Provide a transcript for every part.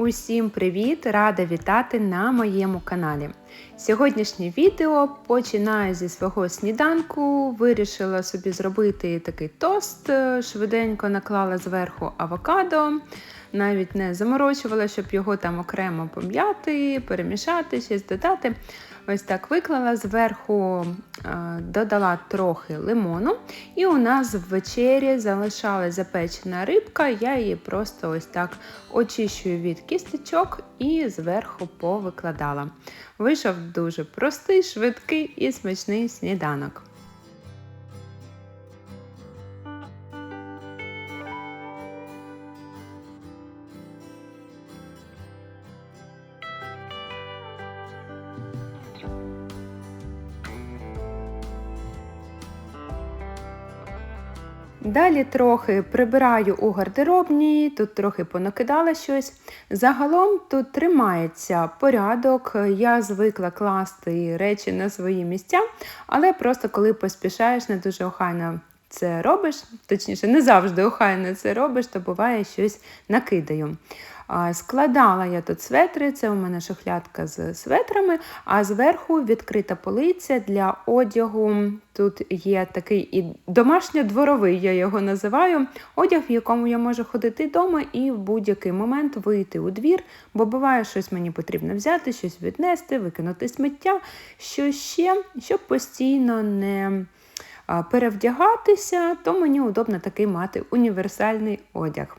Усім привіт! Рада вітати на моєму каналі. Сьогоднішнє відео починаю зі свого сніданку. Вирішила собі зробити такий тост, швиденько наклала зверху авокадо, навіть не заморочувала, щоб його там окремо пом'яти, перемішати, щось додати. Ось так виклала зверху, е, додала трохи лимону, і у нас в вечері залишалась запечена рибка. Я її просто ось так очищую від кістечок і зверху повикладала. Вийшов дуже простий, швидкий і смачний сніданок. Далі трохи прибираю у гардеробній, тут трохи понакидала щось. Загалом тут тримається порядок, я звикла класти речі на свої місця, але просто коли поспішаєш, не дуже охайно це робиш, точніше, не завжди охайно це робиш, то буває щось накидаю. Складала я тут светри, це у мене шухлядка з светрами, а зверху відкрита полиця для одягу. Тут є такий і домашньо-дворовий, я його називаю, одяг, в якому я можу ходити вдома і в будь-який момент вийти у двір, бо буває, щось мені потрібно взяти, щось віднести, викинути сміття, що ще, щоб постійно не перевдягатися, то мені удобно такий мати універсальний одяг.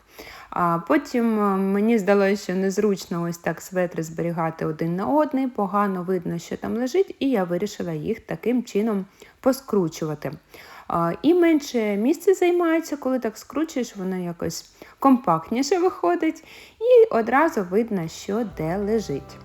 А Потім мені здалося, що незручно ось так светри зберігати один на одний, погано видно, що там лежить, і я вирішила їх таким чином поскручувати. І менше місця займається, коли так скручуєш, воно якось компактніше виходить, і одразу видно, що де лежить.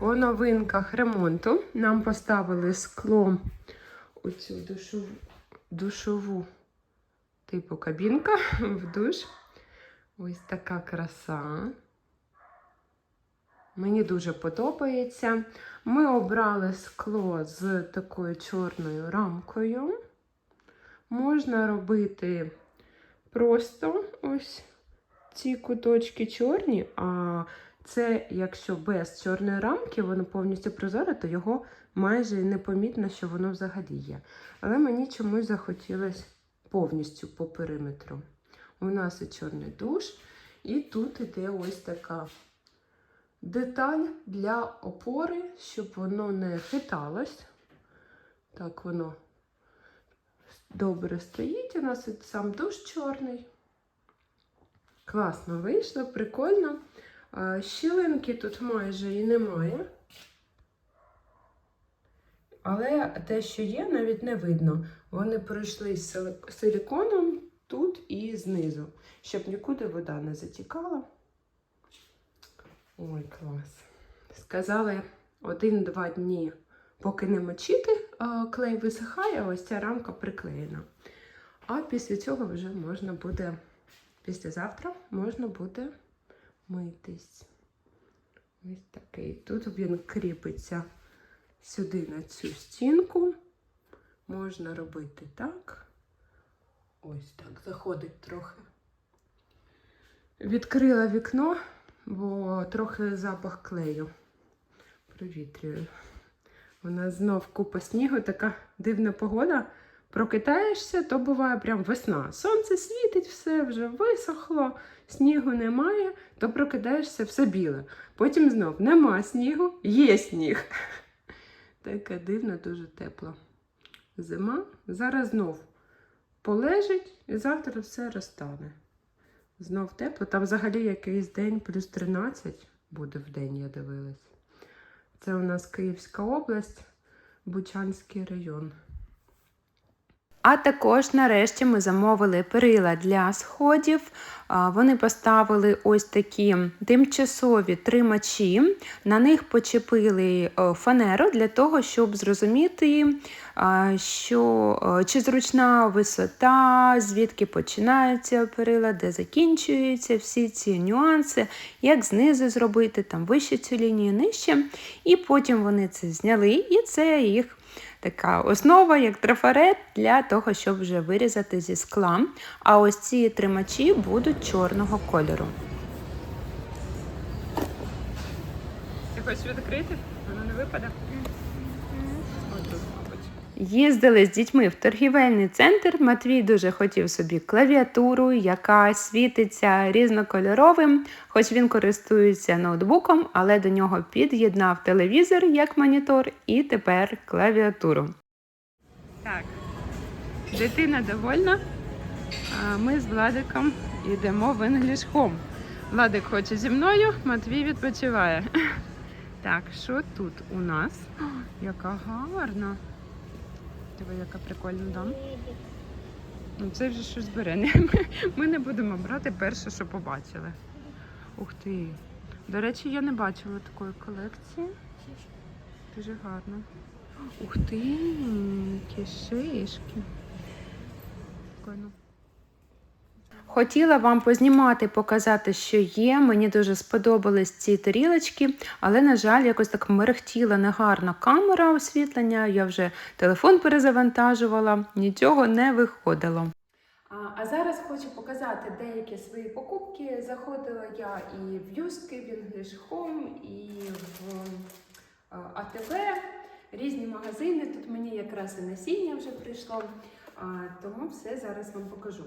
По новинках ремонту нам поставили скло у цю душову, душову типу кабінка в душ. Ось така краса. Мені дуже подобається. Ми обрали скло з такою чорною рамкою. Можна робити просто ось ці куточки чорні, а це, якщо без чорної рамки, воно повністю прозоре, то його майже непомітно, що воно взагалі є. Але мені чомусь захотілося повністю по периметру. У нас і чорний душ, і тут іде ось така деталь для опори, щоб воно не хиталось. Так, воно добре стоїть. У нас і сам душ чорний. Класно вийшло, прикольно. Щілинки тут майже і немає. Але те, що є, навіть не видно. Вони пройшли з силіконом тут і знизу, щоб нікуди вода не затікала. Ой, клас. Сказали один-два дні, поки не мочити, клей висихає, ось ця рамка приклеєна. А після цього вже можна буде, післязавтра можна буде митись. Ось такий. Тут він кріпиться сюди на цю стінку. Можна робити так. Ось так, заходить трохи. Відкрила вікно, бо трохи запах клею. Провітрюю. У нас знов купа снігу, така дивна погода. Прокидаєшся, то буває прям весна. Сонце світить, все вже висохло, снігу немає, то прокидаєшся все біле. Потім знов нема снігу, є сніг. Таке дивно, дуже тепло. Зима. Зараз знов полежить і завтра все розтане. Знов тепло. Там взагалі якийсь день плюс 13 буде в день, я дивилась. Це у нас Київська область, Бучанський район. А також нарешті ми замовили перила для сходів. Вони поставили ось такі тимчасові тримачі. На них почепили е, фанеру для того, щоб зрозуміти, що е, чи зручна висота, звідки починаються перила, де закінчуються всі ці нюанси, як знизу зробити, там вище цю лінію, нижче. І потім вони це зняли, і це їх така основа, як трафарет, для того, щоб вже вирізати зі скла. А ось ці тримачі будуть чорного кольору. Ти хочеш відкрити? Воно не випаде? Їздили з дітьми в торгівельний центр. Матвій дуже хотів собі клавіатуру, яка світиться різнокольоровим, хоч він користується ноутбуком, але до нього під'єднав телевізор як монітор і тепер клавіатуру. Так, дитина довольна. А ми з Владиком йдемо в English Home. Владик хоче зі мною, Матвій відпочиває. Так, що тут у нас? О, яка гарна. Диви, яка прикольна, да? Ну, це вже щось бере. Ми не будемо брати перше, що побачили. Ух ти. До речі, я не бачила такої колекції. Дуже гарно. Ух ти, які шишки. Прикольно. Хотіла вам познімати, показати, що є. Мені дуже сподобались ці тарілочки, але, на жаль, якось так мерехтіла негарна камера освітлення. Я вже телефон перезавантажувала, нічого не виходило. А, зараз хочу показати деякі свої покупки. Заходила я і в Юски, в English Home, і в е, АТВ, різні магазини. Тут мені якраз і насіння вже прийшло. Тому все зараз вам покажу.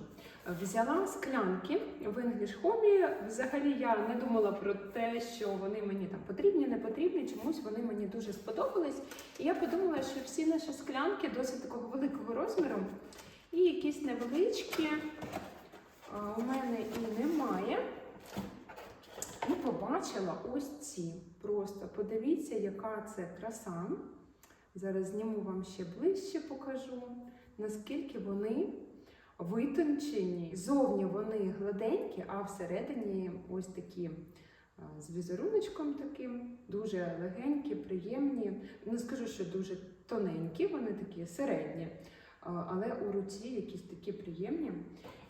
Взяла склянки в English Home. Взагалі я не думала про те, що вони мені там потрібні, не потрібні. Чомусь вони мені дуже сподобались. І я подумала, що всі наші склянки досить такого великого розміру. І якісь невеличкі у мене і немає. І побачила ось ці. Просто подивіться, яка це краса. Зараз зніму вам ще ближче, покажу, наскільки вони витончені. Зовні вони гладенькі, а всередині ось такі з візеруночком таким, дуже легенькі, приємні. Не скажу, що дуже тоненькі, вони такі середні, але у руці якісь такі приємні.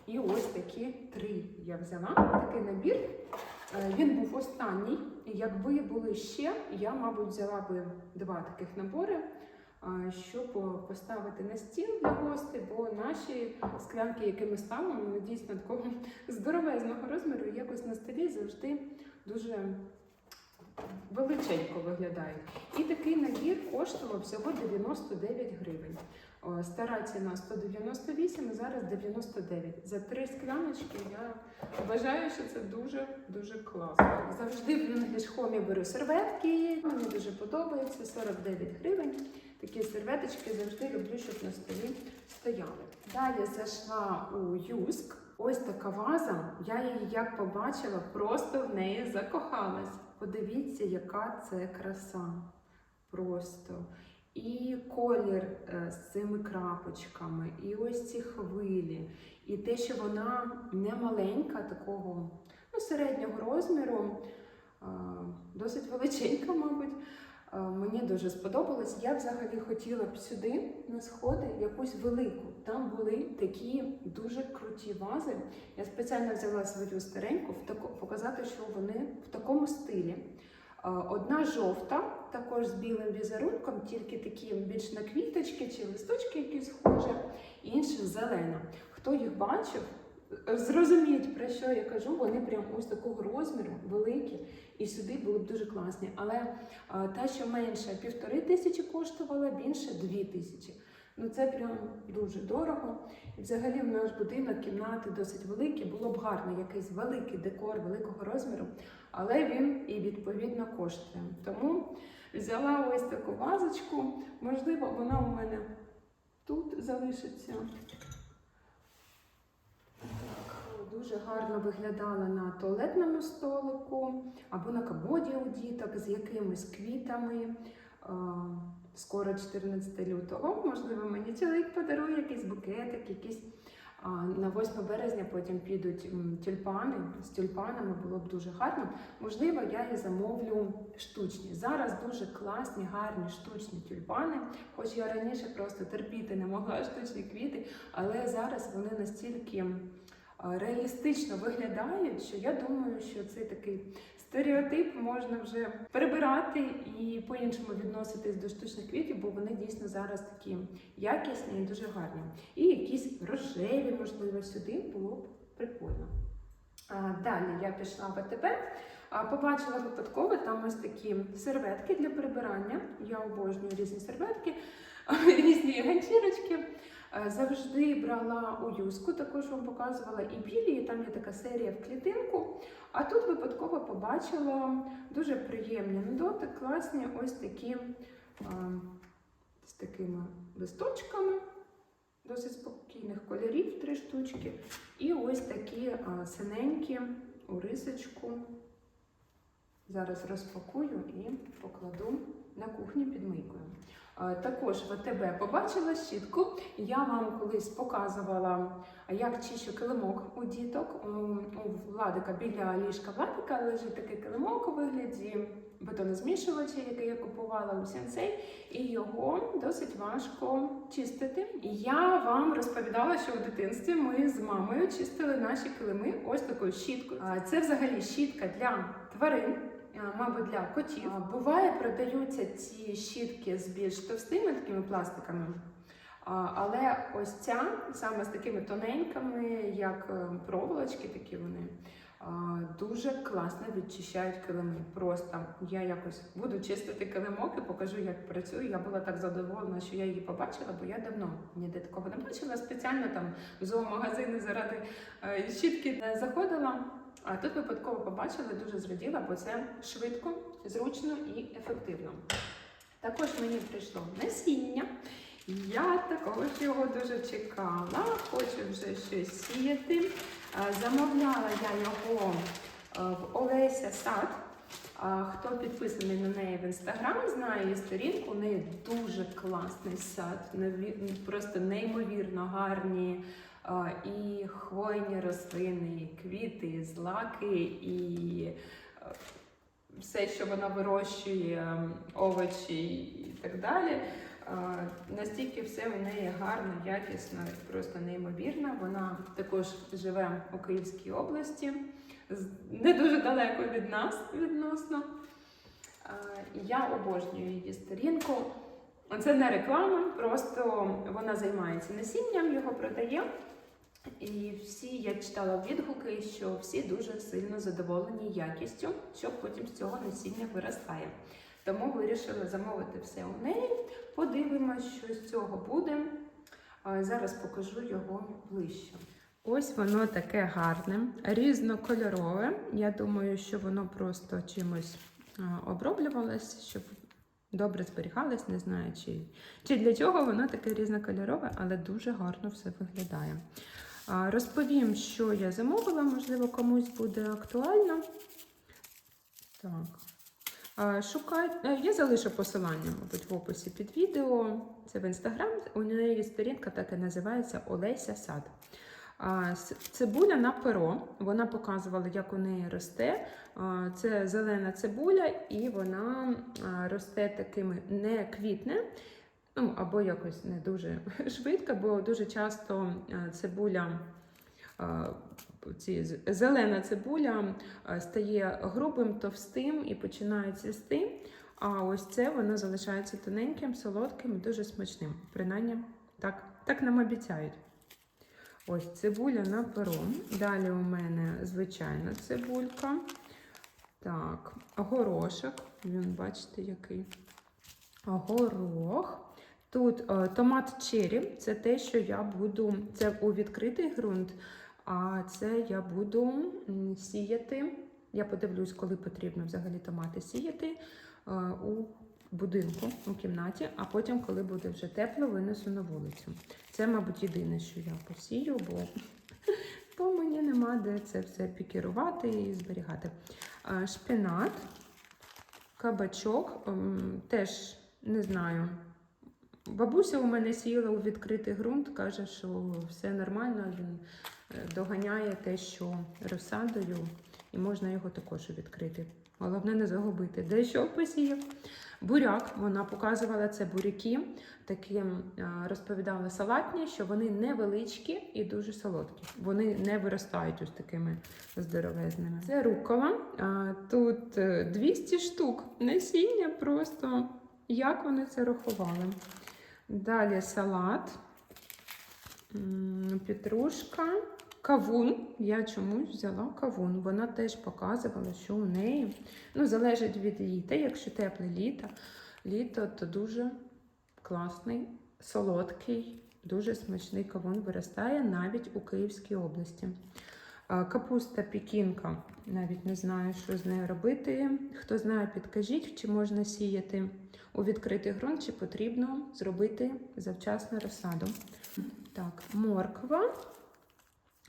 І ось такі три я взяла. Такий набір. Е, Він був останній. Якби були ще, я, мабуть, взяла би два таких набори, щоб поставити на стіл для гостей, бо наші склянки, які ми ставимо, вони дійсно такого здоровезного розміру, якось на столі завжди дуже величенько виглядають. І такий набір коштував всього 99 гривень. Стара ціна 198, а зараз 99. За три скляночки я вважаю, що це дуже дуже класно. Завжди в English беру серветки. Мені дуже подобається 49 гривень. Такі серветочки завжди люблю, щоб на столі стояли. Далі зайшла у Юск. Ось така ваза. Я її як побачила, просто в неї закохалась. Подивіться, яка це краса. Просто. І колір е, з цими крапочками, і ось ці хвилі, і те, що вона не маленька, такого ну, середнього розміру, досить величенька, мабуть. Е, Мені дуже сподобалось. Я взагалі хотіла б сюди на сходи якусь велику. Там були такі дуже круті вази. Я спеціально взяла свою стареньку показати, що вони в такому стилі. Е, Одна жовта, також з білим візерунком, тільки такі більш на квіточки чи листочки якісь схожі, інша зелена. Хто їх бачив, зрозуміють, про що я кажу, вони прям ось такого розміру, великі, і сюди були б дуже класні. Але е, та, що менша, півтори тисячі коштувала, більше дві тисячі. Ну це прям дуже дорого. І взагалі в наш будинок кімнати досить великі. Було б гарно якийсь великий декор великого розміру, але він і відповідно коштує. Тому Взяла ось таку вазочку, можливо, вона у мене тут залишиться. Дуже гарно виглядала на туалетному столику або на комоді у діток з якимись квітами. Скоро 14 лютого, можливо, мені чоловік подарує якийсь букетик, якийсь на 8 березня потім підуть тюльпани. З тюльпанами було б дуже гарно. Можливо, я і замовлю штучні. Зараз дуже класні, гарні штучні тюльпани. Хоч я раніше просто терпіти не могла штучні квіти, але зараз вони настільки реалістично виглядають, що я думаю, що це такий стереотип можна вже перебирати і по-іншому відноситись до штучних квітів, бо вони дійсно зараз такі якісні і дуже гарні. І якісь рожеві, можливо, сюди було б прикольно. Далі я пішла в АТБ, побачила випадково там ось такі серветки для прибирання. Я обожнюю різні серветки, різні ганчірочки. Е, Завжди брала у юску, також вам показувала і білі, і там є така серія в клітинку. А тут випадково побачила дуже приємні на дотик, класні ось такі з такими листочками, досить спокійних кольорів, три штучки. І ось такі синенькі у рисочку. Зараз розпакую і покладу на кухню під мийкою. Також в АТБ побачила щітку. Я вам колись показувала, як чищу килимок у діток. У Владика біля ліжка Владика лежить такий килимок у вигляді бетонозмішувача, який я купувала у сенсей, і його досить важко чистити. Я вам розповідала, що у дитинстві ми з мамою чистили наші килими ось такою щіткою. Це взагалі щітка для тварин. А, Мабуть, для котів. Буває, продаються ці щітки з більш товстими такими пластиками. Але ось ця саме з такими тоненькими, як е, проволочки, такі вони дуже класно відчищають килими. Просто я якось буду чистити килимок і покажу, як працює. Я була так задоволена, що я її побачила, бо я давно ніде такого не бачила. Спеціально там в зоомагазини заради е, щітки не заходила. А тут випадково побачила, дуже зраділа, бо це швидко, зручно і ефективно. Також мені прийшло насіння. Я також його дуже чекала, хочу вже щось сіяти. Замовляла я його в Олеся Сад. Хто підписаний на неї в інстаграм, знає її сторінку. У неї дуже класний сад, просто неймовірно гарні і хвойні рослини, і квіти, і злаки, і е, все, що вона вирощує, овочі і так далі. Настільки все у неї гарно, якісно, просто неймовірно. Вона також живе у Київській області, не дуже далеко від нас відносно. Я обожнюю її сторінку. Це не реклама, просто вона займається насінням, його продає. І всі я читала відгуки, що всі дуже сильно задоволені якістю, що потім з цього насіння виростає. Тому вирішила замовити все у неї. Подивимось, що з цього буде. Зараз покажу його ближче. Ось воно таке гарне, різнокольорове. Я думаю, що воно просто чимось оброблювалось, щоб добре зберігалось. Не знаю, чи, чи для чого воно таке різнокольорове, але дуже гарно все виглядає. Розповім, що я замовила, можливо, комусь буде актуально. Так. А, Шукай... е, Я залишу посилання, мабуть, в описі під відео. Це в інстаграм. У неї сторінка так і називається Олеся Сад. Цибуля на перо. Вона показувала, як у неї росте. Це зелена цибуля, і вона росте такими не квітне, ну або якось не дуже швидко, бо дуже часто цибуля. Ці зелена цибуля стає грубим, товстим і починає цвісти. А ось це воно залишається тоненьким, солодким і дуже смачним. Принаймні, так, так нам обіцяють. Ось цибуля на перо. Далі у мене звичайна цибулька. Так, горошок. Він, бачите, який. Горох. Тут е, томат черрі. Це те, що я буду. Це у відкритий ґрунт. А це я буду сіяти. Я подивлюсь, коли потрібно взагалі томати сіяти е, у будинку у кімнаті, а потім, коли буде вже тепло, винесу на вулицю. Це, мабуть, єдине, що я посію, бо, бо мені нема де це все пікірувати і зберігати. А, Шпинат, кабачок, теж не знаю. Бабуся у мене сіяла у відкритий ґрунт, каже, що все нормально, він е, доганяє те, що розсадою, і можна його також відкрити. Головне не загубити. Де що посіяв? Буряк, вона показувала це буряки, такі е, розповідала салатні, що вони невеличкі і дуже солодкі. Вони не виростають ось такими здоровезними. Це рукола. а, Тут е, 200 штук насіння просто. Як вони це рахували? Далі салат, петрушка, кавун. Я чомусь взяла кавун. Вона теж показувала, що у неї ну, залежить від літа. Якщо тепле літо, літо, то дуже класний, солодкий, дуже смачний кавун виростає навіть у Київській області. Капуста пікінка, навіть не знаю, що з нею робити. Хто знає, підкажіть, чи можна сіяти у відкритий ґрунт, чи потрібно зробити завчасно розсаду. Так, морква,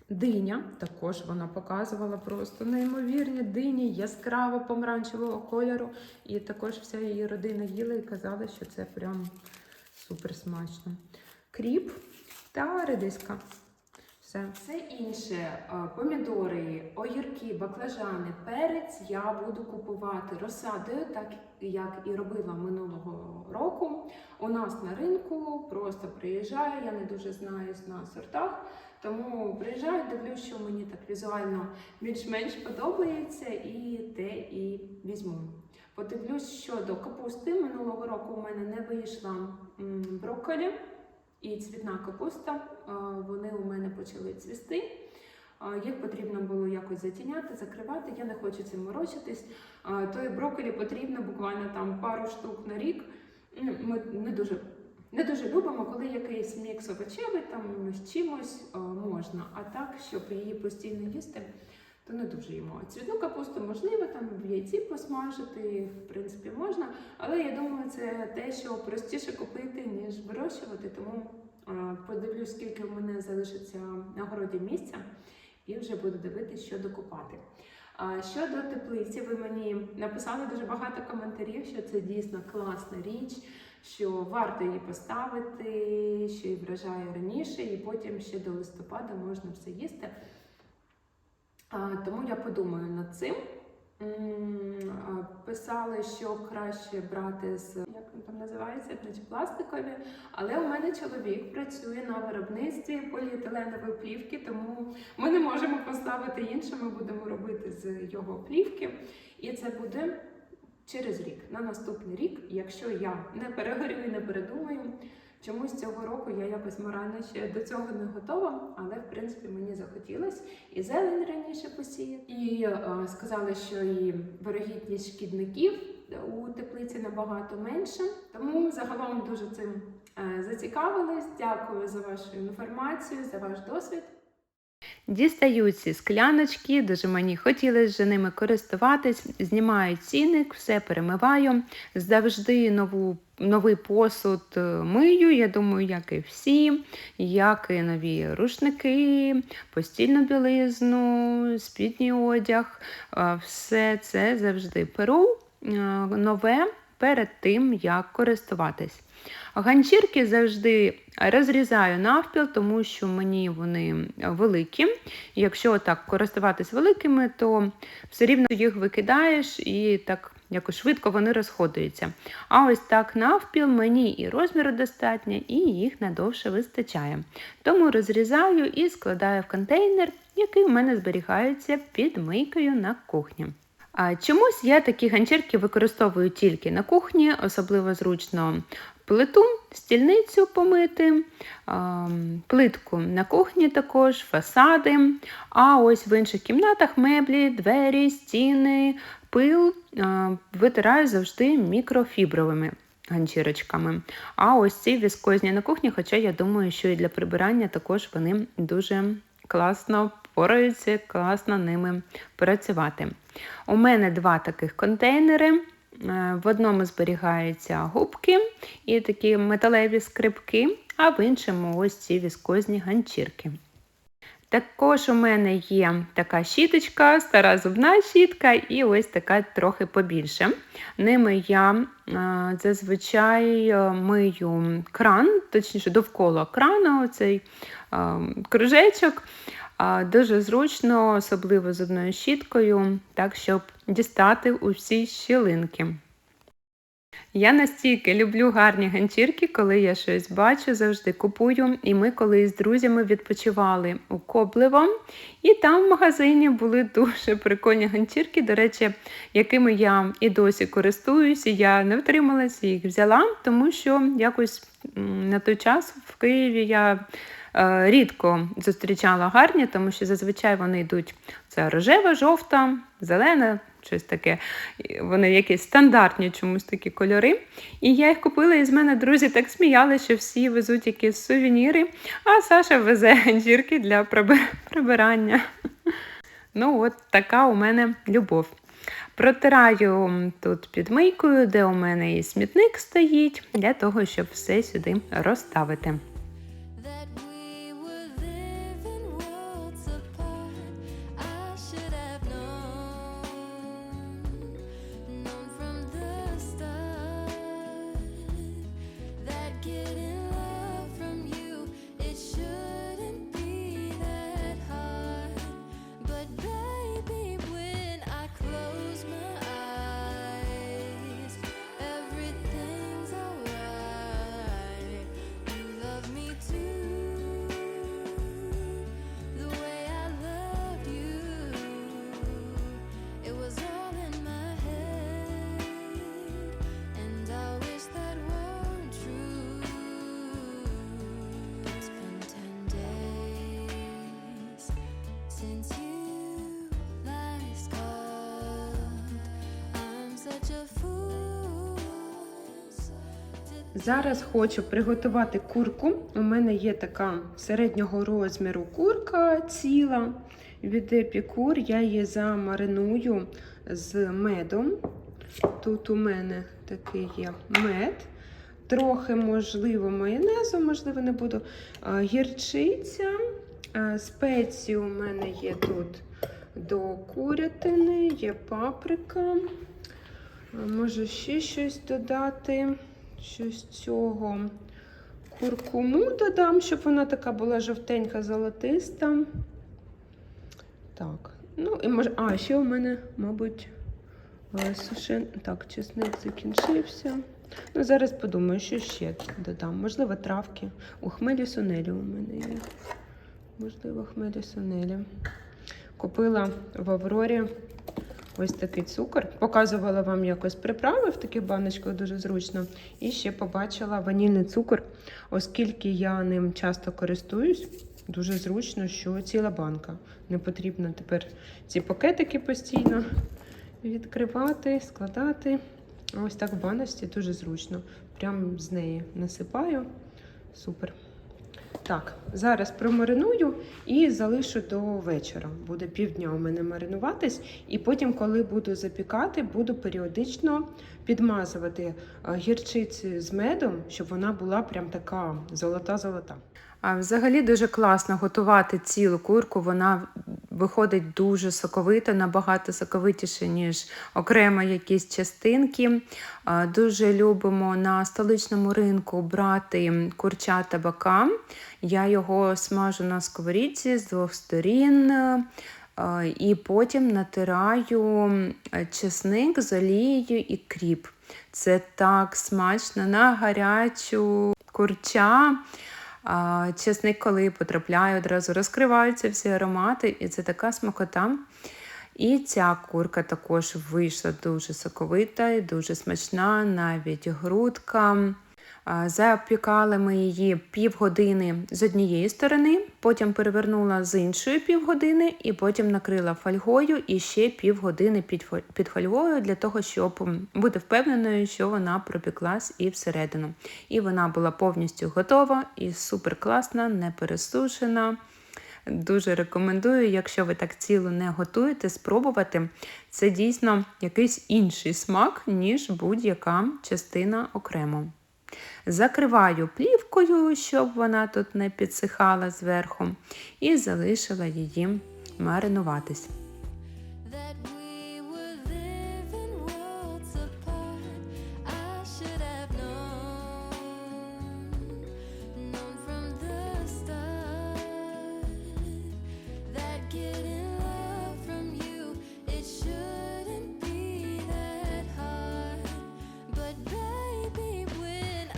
диня, також вона показувала просто неймовірні дині яскраво помаранчевого кольору. І також вся її родина їла і казала, що це прям супер смачно. Кріп та редиска. Все. Все інше, е, помідори, огірки, баклажани, перець я буду купувати розсадою, так як і робила минулого року. У нас на ринку просто приїжджаю, я не дуже знаюсь на сортах, тому приїжджаю, дивлюсь, що мені так візуально більш-менш подобається, і те і візьму. Подивлюсь щодо капусти. Минулого року у мене не вийшла брокколі і цвітна капуста. Е, Вони у мене почали цвісти. Е, Їх потрібно було якось затіняти, закривати. Я не хочу цим морочитись. Е, Тої брокколі потрібно буквально там пару штук на рік. Ну, Ми не дуже, не дуже любимо, коли якийсь мікс овочевий там з чимось можна. А так, щоб її постійно їсти, то не дуже їмо. Цвітну капусту можливо там в яйці посмажити, в принципі, можна. Але я думаю, це те, що простіше купити, ніж вирощувати. Тому подивлюсь, скільки в мене залишиться на городі місця, і вже буду дивитися, що докупати. Щодо теплиці, ви мені написали дуже багато коментарів, що це дійсно класна річ, що варто її поставити, що і вражає раніше, і потім ще до листопада можна все їсти. Тому я подумаю над цим. Писали, що краще брати з як він там називається, пластикові. Але у мене чоловік працює на виробництві поліетиленової плівки, тому ми не можемо поставити інше. Ми будемо робити з його плівки, і це буде через рік, на наступний рік, якщо я не перегорю і не передумаю. Чомусь цього року я якось морально ще до цього не готова, але в принципі мені захотілося і зелень раніше посіяти. І е, сказали, що і вирогідність шкідників у теплиці набагато менше. Тому загалом дуже цим е, зацікавилась. Дякую за вашу інформацію, за ваш досвід. Дістаю ці скляночки, дуже мені хотілося вже ними користуватись. Знімаю цінник, все перемиваю. Завжди нову, новий посуд е, мию, я думаю, як і всі, як і нові рушники, постільну білизну, спідній одяг. Е, Все це завжди перу е, нове перед тим, як користуватись. Ганчірки завжди розрізаю навпіл, тому що мені вони великі. Якщо так користуватись великими, то все рівно їх викидаєш і так якось швидко вони розходуються. А ось так навпіл мені і розміру достатньо, і їх надовше вистачає. Тому розрізаю і складаю в контейнер, який в мене зберігається під мийкою на кухні. А чомусь я такі ганчірки використовую тільки на кухні, особливо зручно плиту, стільницю помити, плитку на кухні також, фасади. А ось в інших кімнатах меблі, двері, стіни, пил витираю завжди мікрофібровими ганчірочками. А ось ці віскозні на кухні, хоча я думаю, що і для прибирання також вони дуже класно пораються, класно ними працювати. У мене два таких контейнери. Е, В одному зберігаються губки і такі металеві скрипки, а в іншому ось ці віскозні ганчірки. Також у мене є така щіточка, стара зубна щітка, і ось така трохи побільше. Ними я е, зазвичай е, мию кран, точніше довкола крану, цей е, кружечок. Дуже зручно, особливо зубною щіткою, так, щоб дістати усі щілинки. Я настільки люблю гарні ганчірки, коли я щось бачу, завжди купую. І ми колись з друзями відпочивали у Коблево, і там в магазині були дуже прикольні ганчірки, до речі, якими я і досі користуюся. Я не втрималася, їх взяла, тому що якось на той час в Києві я. Е, Рідко зустрічала гарні, тому що зазвичай вони йдуть це рожева, жовта, зелена, щось таке. Вони якісь стандартні чомусь такі кольори. І я їх купила, і з мене друзі так сміяли, що всі везуть якісь сувеніри, а Саша везе ганчірки для прибирання. Ну, от така у мене любов. Протираю тут підмийкою, де у мене і смітник стоїть, для того, щоб все сюди розставити. Зараз хочу приготувати курку. У мене є така середнього розміру курка ціла від епікур. Я її замариную з медом. Тут у мене такий є мед. Трохи, можливо, майонезу, можливо, не буду. Гірчиця. Спеції у мене є тут до курятини, є паприка. Можу ще щось додати. Щось цього куркуму додам, щоб вона така була жовтенька, золотиста. Так, ну і може. А, ще у мене, мабуть, сушен... Так, чесник закінчився. Ну, зараз подумаю, що ще додам. Можливо, травки. У хмелі сунелі у мене є. Можливо, хмелі сунелі. Купила в Аврорі ось такий цукор. Показувала вам якось приправи в таких баночках дуже зручно. І ще побачила ванільний цукор, оскільки я ним часто користуюсь. Дуже зручно, що ціла банка. Не потрібно тепер ці пакетики постійно відкривати, складати. Ось так в баночці дуже зручно. Прям з неї насипаю. Супер. Так, зараз промариную і залишу до вечора. Буде півдня у мене маринуватись, і потім, коли буду запікати, буду періодично підмазувати гірчицю з медом, щоб вона була прям така золота-золота. Взагалі дуже класно готувати цілу курку. Вона виходить дуже соковита, набагато соковитіше, ніж окремо якісь частинки. Дуже любимо на столичному ринку брати курча табака. Я його смажу на сковорідці з двох сторін. І потім натираю чесник з олією і кріп. Це так смачно на гарячу курча. Чесник, коли потрапляє, одразу розкриваються всі аромати, і це така смакота. І ця курка також вийшла дуже соковита і дуже смачна, навіть грудка. Запікали ми її півгодини з однієї сторони, потім перевернула з іншої півгодини, і потім накрила фольгою і ще півгодини під фольгою для того, щоб бути впевненою, що вона пропіклась і всередину. І вона була повністю готова і супер класна, не пересушена. Дуже рекомендую, якщо ви так цілу не готуєте, спробувати. Це дійсно якийсь інший смак, ніж будь-яка частина окремо. Закриваю плівкою, щоб вона тут не підсихала зверху, і залишила її маринуватись.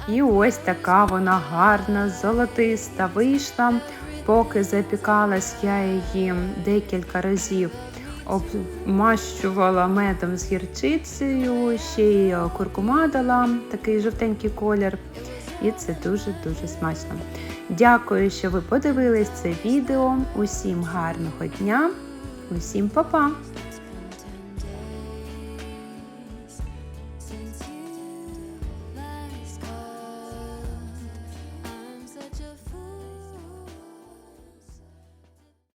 І ось така вона гарна, золотиста вийшла. Поки запікалась, я її декілька разів обмащувала медом з гірчицею, ще й куркума дала, такий жовтенький колір. І це дуже-дуже смачно. Дякую, що ви подивились це відео. Усім гарного дня, усім па-па!